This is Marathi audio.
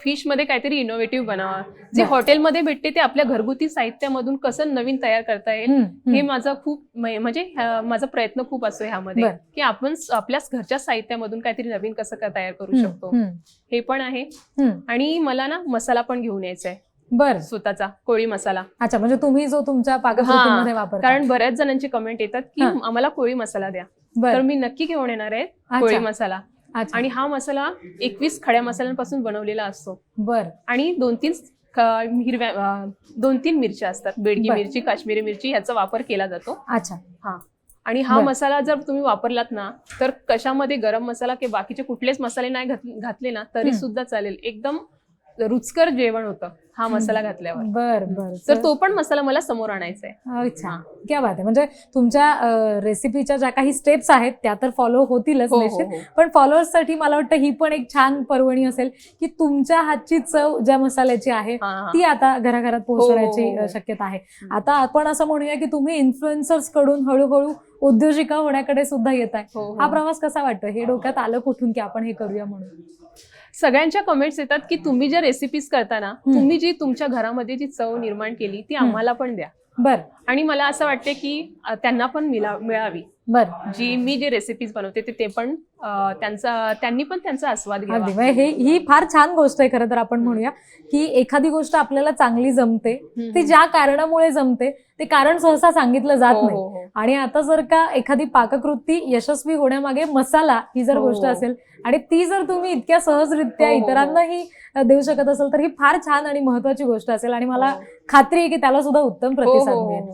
फिशमध्ये काहीतरी इनोव्हेटिव्ह बनावा. जे हॉटेलमध्ये भेटते ते आपल्या घरगुती साहित्यामधून कसं नवीन तयार करता येईल हे. माझा खूप म्हणजे माझा प्रयत्न खूप असतो ह्यामध्ये. की आपण आपल्याच घरच्या साहित्यामधून काहीतरी नवीन कसं तयार करू शकतो. हे पण आहे. आणि मला ना मसाला पण घेऊन यायचा आहे बर. स्वतःचा कोळी मसाला. अच्छा म्हणजे तुम्ही जो तुमच्या पाककृतीमध्ये वापरता. कारण बऱ्याच जणांची कमेंट येतात की. आम्हाला कोळी मसाला द्या. बर. तर मी नक्की घेऊन येणार आहे कोळी मसाला. आणि हा मसाला एकवीस खड्या मसाल्यांपासून बनवलेला असतो. बर. आणि दोन तीन हिरव्या दोन तीन मिरच्या असतात. बेडगी. मिरची काश्मीरी मिरची ह्याचा वापर केला जातो. अच्छा. हा. आणि हा. मसाला जर तुम्ही वापरलात ना तर कशामध्ये गरम मसाला किंवा बाकीचे कुठलेच मसाले नाही घात- घातले ना तरी. सुद्धा चालेल. एकदम रुचकर जेवण होतं. हा मसाला घातल्यावर. बर बर. तर तो पण मसाला मला समोर आणायचा आहे अच्छा. क्या बात आहे. म्हणजे तुमच्या रेसिपीच्या ज्या काही स्टेप्स आहेत त्या तर फॉलो होतीलच हो, हो, निश्चित. हो. पण फॉलोअर्ससाठी मला वाटतं ही पण एक छान पर्वणी असेल की तुमच्या हातची चव ज्या मसाल्याची आहे. ती आता घराघरात पोहोचण्याची शक्यता आहे. आता आपण असं म्हणूया की तुम्ही इन्फ्लुएन्सर्सकडून हळूहळू उद्योजिका होण्याकडे सुद्धा येत आहे. हो, प्रवास कसा वाटतो हे डोक्यात आलं कुठून की आपण हे करूया म्हणून? सगळ्यांच्या कमेंट्स येतात की तुम्ही ज्या रेसिपीज करताना. तुम्ही जी तुमच्या घरामध्ये जी चव निर्माण केली ती आम्हाला पण द्या. बर. आणि मला असं वाटते की त्यांना पण मिला- मिळावी. बर जी मी जे रेसिपीज बनवते ते- ते पण त्यांचा त्यांनी पण त्यांचा आस्वाद घ्यावा हे ही फार छान गोष्ट आहे खरं तर आपण म्हणूया की एखादी गोष्ट आपल्याला चांगली जमते. ती ज्या कारणामुळे जमते ते कारण सहसा सांगितलं जात हो, नाही हो, हो. आणि आता जर का एखादी पाककृती यशस्वी होण्यामागे मसाला ही जर. गोष्ट असेल आणि ती जर तुम्ही इतक्या सहजरित्या. इतरांनाही देऊ शकत असेल तर ही फार छान आणि महत्वाची गोष्ट असेल आणि मला. खात्री आहे की त्याला सुद्धा उत्तम प्रतिसाद मिळेल.